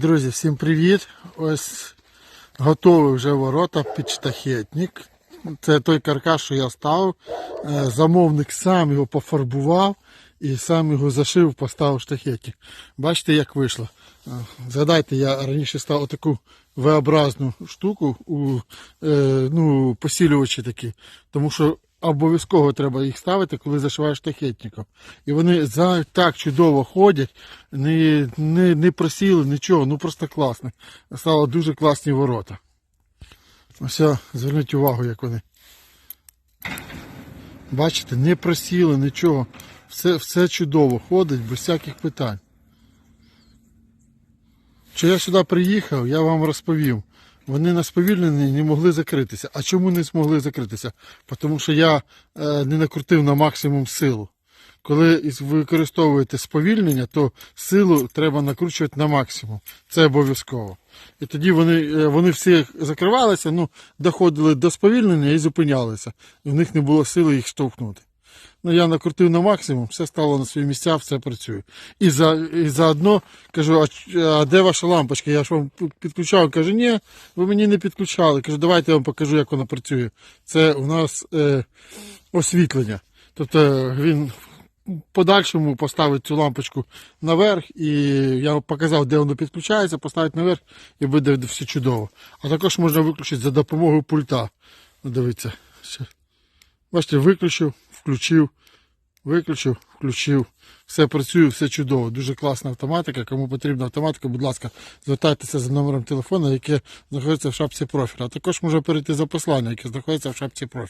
Друзі, всім привіт! Ось готові вже ворота під штахетник. Це той каркас, що я ставив. Е, Замовник сам його пофарбував і сам його зашив, поставив штахетник. Бачите, як вийшло. Е, Згадайте, я раніше став таку V-образну штуку е, ну, посилювачі такі, тому що обов'язково треба їх ставити, коли зашиваєш штахетником. І вони за, так чудово ходять, не, не, не просіли нічого, ну просто класно. Стало дуже класні ворота. Ось, зверніть увагу, як вони. Бачите, не просіли нічого. Все, все чудово ходить без всяких питань. Що я сюди приїхав, я вам розповів. Вони на сповільненні не могли закритися. А чому не змогли закритися? Тому що я е, не накрутив на максимум силу. Коли використовуєте сповільнення, то силу треба накручувати на максимум. Це обов'язково. І тоді вони, е, вони всі закривалися, ну, доходили до сповільнення і зупинялися. І в них не було сили їх штовхнути. Ну, я накрутив на максимум, все стало на свої місця, все працює. І, за, і заодно кажу, а, а де ваша лампочка? Я ж вам пі- підключав. Каже, ні, ви мені не підключали. Кажу, давайте я вам покажу, як вона працює. Це у нас е, освітлення. Тобто він подальшому поставить цю лампочку наверх, і я показав, де воно підключається, поставить наверх і буде все чудово. А також можна виключити за допомогою пульта. Ну, Дивіться. Бачите, виключив, включив, виключив, включив. Все працює, все чудово. Дуже класна автоматика. Кому потрібна автоматика, будь ласка, звертайтеся за номером телефону, яке знаходиться в шапці профіля. А також може перейти за послання, яке знаходиться в шапці профіля.